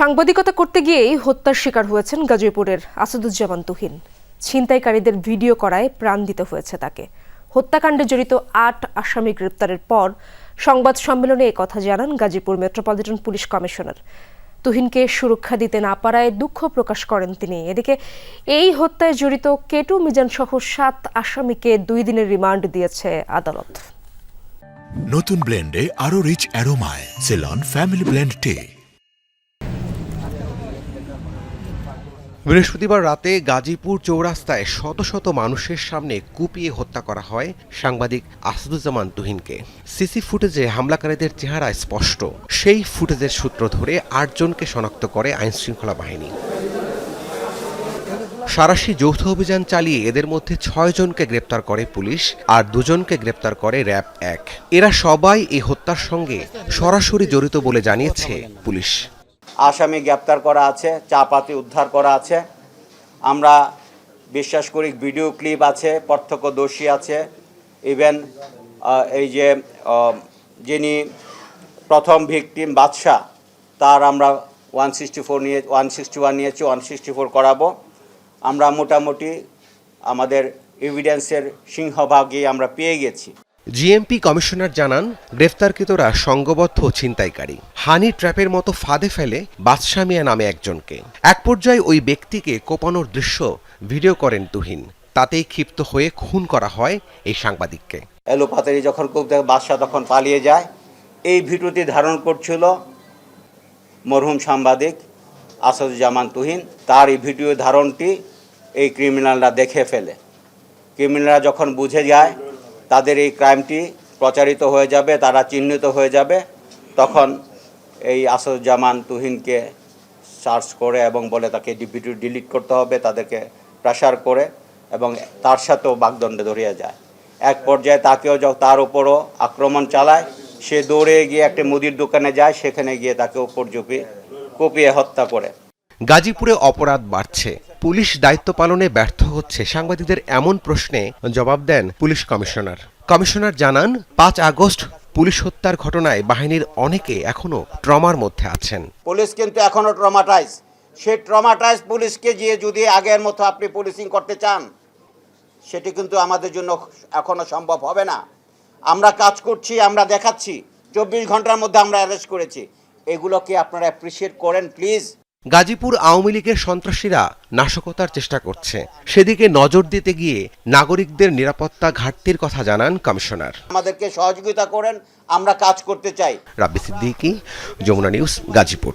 সাংবাদিকতা করতে গিয়েই হত্যার শিকার হয়েছেন গাজীপুরের আসাদুজ্জামান তুহিন। ছিনতাইকারীদের ভিডিও করায় প্রাণ দিতে হয়েছে তাকে। হত্যাকাণ্ডে জড়িত আট আসামি গ্রেপ্তারের পর সংবাদ সম্মেলনে কথা জানান গাজীপুর মেট্রোপলিটন পুলিশ কমিশনার। তুহিনকে সুরক্ষা দিতে না পারায় দুঃখ প্রকাশ করেন তিনি। এদিকে এই হত্যায় জড়িত কেটু মিজান সহ সাত আসামিকে দুই দিনের রিমান্ড দিয়েছে আদালত। নতুন ব্লেন্ডে আরও rich অ্যারোমায়। Ceylon, family blend tea. বৃহস্পতিবার রাতে গাজীপুর চৌরাস্তায় শত শত মানুষের সামনে কুপিয়ে হত্যা করা হয় সাংবাদিক আসাদুজ্জামান তুহিনকে। সিসি ফুটেজে হামলাকারীদের চেহারা স্পষ্ট। সেই ফুটেজের সূত্র ধরে আটজনকে শনাক্ত করে আইনশৃঙ্খলা বাহিনী। সারাশি যৌথ অভিযান চালিয়ে এদের মধ্যে ছয় জনকে গ্রেপ্তার করে পুলিশ আর দুজনকে গ্রেপ্তার করে র্যাব এক। এরা সবাই এই হত্যার সঙ্গে সরাসরি জড়িত বলে জানিয়েছে পুলিশ। আসামি গ্রেপ্তার করা আছে, চাপাতি উদ্ধার করা আছে। আমরা বিশ্বাস করি ভিডিও ক্লিপ আছে, প্রত্যক্ষদর্শী আছে। ইভেন এই যে যিনি প্রথম ভিকটিম বাদশাহ, তার আমরা ওয়ান সিক্সটি ফোর নিয়ে, ওয়ান সিক্সটি ওয়ান নিয়েছি, ওয়ান সিক্সটি ফোর করাবো। আমরা মোটামুটি আমাদের এভিডেন্সের সিংহভাগই আমরা পেয়ে গেছি। জিএমপি কমিশনার জানান, গ্রেফতারকৃতরা সংঘবদ্ধ ছিনতাইকারী। হানি ট্র্যাপের মতো ফাঁদে ফেলে বাদশা মিয়া নামে একজনকে। এক পর্যায়ে ওই ব্যক্তিকে কোপানোর দৃশ্য ভিডিও করেন তুহিন। তাতেই ক্ষিপ্ত হয়ে খুন করা হয় এই সাংবাদিককে। এলোপাতারি যখন বাদশাহ তখন পালিয়ে যায়। এই ভিডিওটি ধারণ করছিল মরহুম সাংবাদিক আসাদুজ্জামান তুহিন। তার এই ভিডিও ধারণটি এই ক্রিমিনালরা দেখে ফেলে। ক্রিমিনালরা যখন বুঝে যায় তাদের এই ক্রাইমটি প্রচারিত হয়ে যাবে, তারা চিহ্নিত হয়ে যাবে। তখন এই আসাদুজ্জামান তুহিনকে সার্চ করে এবং বলে তাকে ভিডিও ডিলিট করতে হবে, তাদেরকে প্রেশার করে এবং তার সাথেও বাগদণ্ডে ধরিয়ে যায়। এক পর্যায়ে তাকেও যখন তার উপরও আক্রমণ চালায়, সে দৌড়ে গিয়ে একটা মুদির দোকানে যায়, সেখানে গিয়ে তাকে উপর কুপিয়ে হত্যা করে। গাজীপুরে অপরাধ বাড়ছে। পুলিশ দায়িত্ব পালনে ব্যর্থ হচ্ছে। সাংবাদিকদের এমন প্রশ্নে জবাব দেন পুলিশ কমিশনার। কমিশনার জানান, পাঁচ আগস্ট পুলিশ হত্যার ঘটনায় বাহিনীর অনেকে এখনও ট্রমার মধ্যে আছেন। পুলিশ কিন্তু এখনও ট্রমাটাইজ সেই ট্রমাটাইজ পুলিশকে গিয়ে যদি আগের মতো আপনি পুলিশিং করতে চান, সেটি কিন্তু আমাদের জন্য এখনও সম্ভব হবে না। আমরা কাজ করছি, আমরা দেখাচ্ছি। চব্বিশ ঘণ্টার মধ্যে আমরা অ্যারেস্ট করেছি। এগুলোকে আপনারা অ্যাপ্রিসিয়েট করেন প্লিজ গাজীপুর আওয়ামী লীগের সন্ত্রাসীরা নাশকতার চেষ্টা করছে। সেদিকে নজর দিতে গিয়ে নাগরিকদের নিরাপত্তা ঘাটতির কথা জানান কমিশনার। আমাদেরকে সহযোগিতা করেন আমরা কাজ করতে চাই। রাব্বি সিদ্দিকী যমুনা নিউজ গাজীপুর।